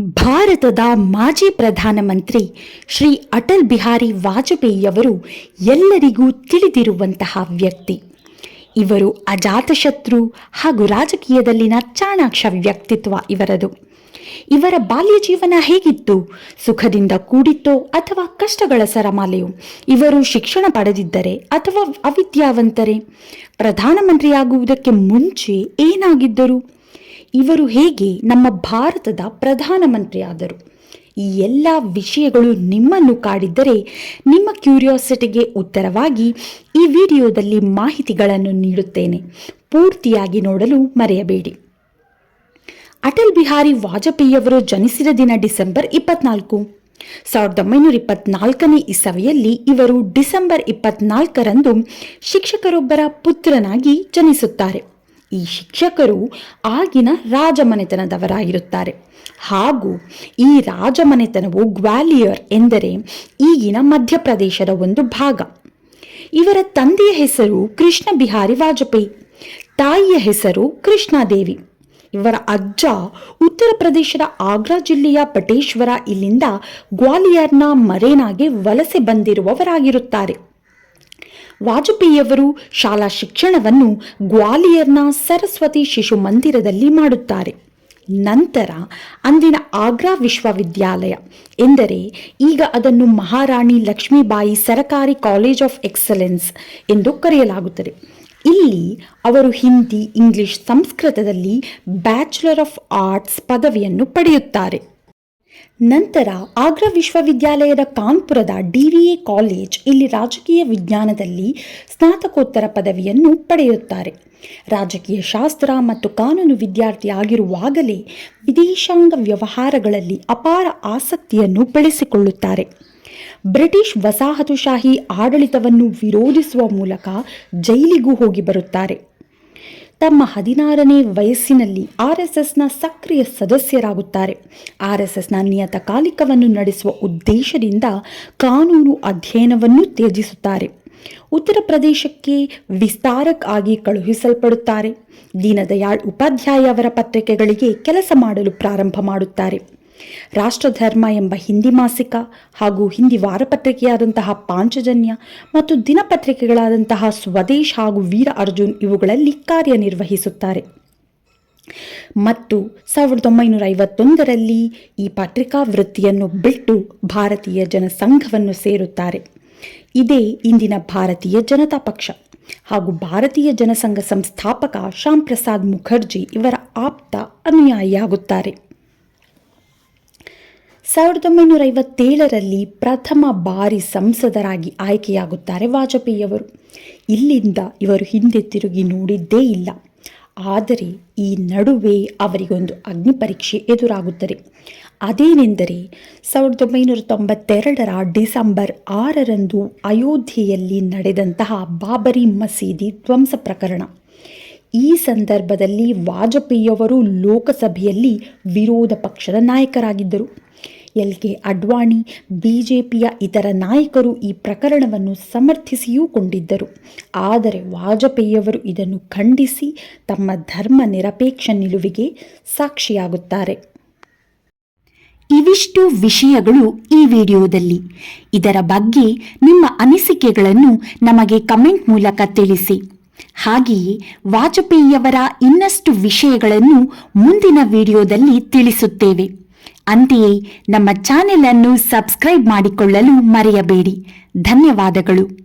ಭಾರತದ ಮಾಜಿ ಪ್ರಧಾನಮಂತ್ರಿ ಶ್ರೀ ಅಟಲ್ ಬಿಹಾರಿ ವಾಜಪೇಯಿಯವರು ಎಲ್ಲರಿಗೂ ತಿಳಿದಿರುವಂತಹ ವ್ಯಕ್ತಿ. ಇವರು ಅಜಾತಶತ್ರು ಹಾಗೂ ರಾಜಕೀಯದಲ್ಲಿನ ಚಾಣಾಕ್ಷ ವ್ಯಕ್ತಿತ್ವ ಇವರದು. ಇವರ ಬಾಲ್ಯ ಜೀವನ ಹೇಗಿತ್ತು? ಸುಖದಿಂದ ಕೂಡಿತ್ತೋ ಅಥವಾ ಕಷ್ಟಗಳ ಸರಮಾಲೆಯೋ? ಇವರು ಶಿಕ್ಷಣ ಪಡೆದಿದ್ದರೆ ಅಥವಾ ಅವಿದ್ಯಾವಂತರೇ? ಪ್ರಧಾನಮಂತ್ರಿಯಾಗುವುದಕ್ಕೆ ಮುಂಚೆ ಏನಾಗಿದ್ದರು? ಇವರು ಹೇಗೆ ನಮ್ಮ ಭಾರತದ ಪ್ರಧಾನಮಂತ್ರಿಯಾದರು? ಈ ಎಲ್ಲ ವಿಷಯಗಳು ನಿಮ್ಮನ್ನು ಕಾಡಿದ್ದರೆ ನಿಮ್ಮ ಕ್ಯೂರಿಯಾಸಿಟಿಗೆ ಉತ್ತರವಾಗಿ ಈ ವಿಡಿಯೋದಲ್ಲಿ ಮಾಹಿತಿಗಳನ್ನು ನೀಡುತ್ತೇನೆ. ಪೂರ್ತಿಯಾಗಿ ನೋಡಲು ಮರೆಯಬೇಡಿ. ಅಟಲ್ ಬಿಹಾರಿ ವಾಜಪೇಯಿಯವರು ಜನಿಸಿದ ದಿನ ಡಿಸೆಂಬರ್ ಇಪ್ಪತ್ನಾಲ್ಕು. ಸಾವಿರದ ಒಂಬೈನೂರ ಇಪ್ಪತ್ನಾಲ್ಕನೇ ಇಸವಿಯಲ್ಲಿ ಇವರು ಡಿಸೆಂಬರ್ ಇಪ್ಪತ್ನಾಲ್ಕರಂದು ಶಿಕ್ಷಕರೊಬ್ಬರ ಪುತ್ರನಾಗಿ ಜನಿಸುತ್ತಾರೆ. ಈ ಶಿಕ್ಷಕರು ಆಗಿನ ರಾಜಮನೆತನದವರಾಗಿರುತ್ತಾರೆ. ಹಾಗೂ ಈ ರಾಜಮನೆತನವು ಗ್ವಾಲಿಯರ್ ಎಂದರೆ ಈಗಿನ ಮಧ್ಯಪ್ರದೇಶದ ಒಂದು ಭಾಗ. ಇವರ ತಂದೆಯ ಹೆಸರು ಕೃಷ್ಣ ಬಿಹಾರಿ ವಾಜಪೇಯಿ, ತಾಯಿಯ ಹೆಸರು ಕೃಷ್ಣಾದೇವಿ ಇವರ ಅಜ್ಜ ಉತ್ತರ ಪ್ರದೇಶದ ಆಗ್ರಾ ಜಿಲ್ಲೆಯ ಪಟೇಶ್ವರ ಇಲ್ಲಿಂದ ಗ್ವಾಲಿಯರ್ನ ಮರೇನಾಗೆ ವಲಸೆ ಬಂದಿರುವವರಾಗಿರುತ್ತಾರೆ. ವಾಜಪೇಯಿಯವರು ಶಾಲಾ ಶಿಕ್ಷಣವನ್ನು ಗ್ವಾಲಿಯರ್ನ ಸರಸ್ವತಿ ಶಿಶು ಮಂದಿರದಲ್ಲಿ ಮಾಡುತ್ತಾರೆ. ನಂತರ ಅಂದಿನ ಆಗ್ರಾ ವಿಶ್ವವಿದ್ಯಾಲಯ, ಎಂದರೆ ಈಗ ಅದನ್ನು ಮಹಾರಾಣಿ ಲಕ್ಷ್ಮೀಬಾಯಿ ಸರಕಾರಿ ಕಾಲೇಜ್ ಆಫ್ ಎಕ್ಸಲೆನ್ಸ್ ಎಂದು ಕರೆಯಲಾಗುತ್ತದೆ. ಇಲ್ಲಿ ಅವರು ಹಿಂದಿ, ಇಂಗ್ಲಿಷ್, ಸಂಸ್ಕೃತದಲ್ಲಿ ಬ್ಯಾಚುಲರ್ ಆಫ್ ಆರ್ಟ್ಸ್ ಪದವಿಯನ್ನು ಪಡೆಯುತ್ತಾರೆ. ನಂತರ ಆಗ್ರಾ ವಿಶ್ವವಿದ್ಯಾಲಯದ ಕಾನ್ಪುರದ ಡಿ ವಿ ಎ ಕಾಲೇಜ್, ಇಲ್ಲಿ ರಾಜಕೀಯ ವಿಜ್ಞಾನದಲ್ಲಿ ಸ್ನಾತಕೋತ್ತರ ಪದವಿಯನ್ನು ಪಡೆಯುತ್ತಾರೆ. ರಾಜಕೀಯ ಶಾಸ್ತ್ರ ಮತ್ತು ಕಾನೂನು ವಿದ್ಯಾರ್ಥಿಯಾಗಿರುವಾಗಲೇ ವಿದೇಶಾಂಗ ವ್ಯವಹಾರಗಳಲ್ಲಿ ಅಪಾರ ಆಸಕ್ತಿಯನ್ನು ಬೆಳೆಸಿಕೊಳ್ಳುತ್ತಾರೆ. ಬ್ರಿಟಿಷ್ ವಸಾಹತುಶಾಹಿ ಆಡಳಿತವನ್ನು ವಿರೋಧಿಸುವ ಮೂಲಕ ಜೈಲಿಗೂ ಹೋಗಿ ಬರುತ್ತಾರೆ. ತಮ್ಮ ಹದಿನಾರನೇ ವಯಸ್ಸಿನಲ್ಲಿ ಆರ್ ಎಸ್ ಎಸ್ನ ಸಕ್ರಿಯ ಸದಸ್ಯರಾಗುತ್ತಾರೆ. ಆರ್ ಎಸ್ ಎಸ್ನ ನಿಯತಕಾಲಿಕವನ್ನು ನಡೆಸುವ ಉದ್ದೇಶದಿಂದ ಕಾನೂನು ಅಧ್ಯಯನವನ್ನು ತ್ಯಜಿಸುತ್ತಾರೆ. ಉತ್ತರ ಪ್ರದೇಶಕ್ಕೆ ವಿಸ್ತಾರಕ್ ಆಗಿ ಕಳುಹಿಸಲ್ಪಡುತ್ತಾರೆ. ದೀನದಯಾಳ್ ಉಪಾಧ್ಯಾಯ ಅವರ ಪತ್ರಿಕೆಗಳಿಗೆ ಕೆಲಸ ಮಾಡಲು ಪ್ರಾರಂಭ ಮಾಡುತ್ತಾರೆ. ರಾಷ್ಟ್ರಧರ್ಮ ಎಂಬ ಹಿಂದಿ ಮಾಸಿಕ ಹಾಗೂ ಹಿಂದಿ ವಾರಪತ್ರಿಕೆಯಾದಂತಹ ಪಾಂಚಜನ್ಯ ಮತ್ತು ದಿನಪತ್ರಿಕೆಗಳಾದಂತಹ ಸ್ವದೇಶ್ ಹಾಗೂ ವೀರ ಅರ್ಜುನ್ ಇವುಗಳಲ್ಲಿ ಕಾರ್ಯನಿರ್ವಹಿಸುತ್ತಾರೆ. ಮತ್ತು ಸಾವಿರದ ಒಂಬೈನೂರ ಐವತ್ತೊಂದರಲ್ಲಿ ಈ ಪತ್ರಿಕಾ ವೃತ್ತಿಯನ್ನು ಬಿಟ್ಟು ಭಾರತೀಯ ಜನಸಂಘವನ್ನು ಸೇರುತ್ತಾರೆ. ಇದೇ ಇಂದಿನ ಭಾರತೀಯ ಜನತಾ ಪಕ್ಷ ಹಾಗೂ ಭಾರತೀಯ ಜನಸಂಘ ಸಂಸ್ಥಾಪಕ ಶ್ಯಾಮ್ ಪ್ರಸಾದ್ ಮುಖರ್ಜಿ ಇವರ ಆಪ್ತ ಅನುಯಾಯಿಯಾಗುತ್ತಾರೆ. ಸಾವಿರದ ಒಂಬೈನೂರ ಐವತ್ತೇಳರಲ್ಲಿ ಪ್ರಥಮ ಬಾರಿ ಸಂಸದರಾಗಿ ಆಯ್ಕೆಯಾಗುತ್ತಾರೆ ವಾಜಪೇಯಿಯವರು. ಇಲ್ಲಿಂದ ಇವರು ಹಿಂದೆ ತಿರುಗಿ ನೋಡಿದ್ದೇ ಇಲ್ಲ. ಆದರೆ ಈ ನಡುವೆ ಅವರಿಗೊಂದು ಅಗ್ನಿಪರೀಕ್ಷೆ ಎದುರಾಗುತ್ತದೆ. ಅದೇನೆಂದರೆ, ಸಾವಿರದ ಒಂಬೈನೂರ ತೊಂಬತ್ತೆರಡರ ಡಿಸೆಂಬರ್ ಆರರಂದು ಅಯೋಧ್ಯೆಯಲ್ಲಿ ನಡೆದಂತಹ ಬಾಬರಿ ಮಸೀದಿ ಧ್ವಂಸ ಪ್ರಕರಣ. ಈ ಸಂದರ್ಭದಲ್ಲಿ ವಾಜಪೇಯಿಯವರು ಲೋಕಸಭೆಯಲ್ಲಿ ವಿರೋಧ ಪಕ್ಷದ ನಾಯಕರಾಗಿದ್ದರು. ಎಲ್ ಕೆ ಅಡ್ವಾಣಿ, ಬಿಜೆಪಿಯ ಇತರ ನಾಯಕರು ಈ ಪ್ರಕರಣವನ್ನು ಸಮರ್ಥಿಸಿಯೂ ಕೊಂಡಿದ್ದರು. ಆದರೆ ವಾಜಪೇಯಿಯವರು ಇದನ್ನು ಖಂಡಿಸಿ ತಮ್ಮ ಧರ್ಮ ನಿರಪೇಕ್ಷ ನಿಲುವಿಗೆ ಸಾಕ್ಷಿಯಾಗುತ್ತಾರೆ. ಇವಿಷ್ಟು ವಿಷಯಗಳು ಈ ವಿಡಿಯೋದಲ್ಲಿ. ಇದರ ಬಗ್ಗೆ ನಿಮ್ಮ ಅನಿಸಿಕೆಗಳನ್ನು ನಮಗೆ ಕಮೆಂಟ್ ಮೂಲಕ ತಿಳಿಸಿ. ಹಾಗೆಯೇ ವಾಜಪೇಯಿಯವರ ಇನ್ನಷ್ಟು ವಿಷಯಗಳನ್ನು ಮುಂದಿನ ವಿಡಿಯೋದಲ್ಲಿ ತಿಳಿಸುತ್ತೇವೆ. ಅಂತೆಯೇ ನಮ್ಮ ಚಾನೆಲ್ ಅನ್ನು ಸಬ್ಸ್ಕ್ರೈಬ್ ಮಾಡಿಕೊಳ್ಳಲು ಮರೆಯಬೇಡಿ. ಧನ್ಯವಾದಗಳು.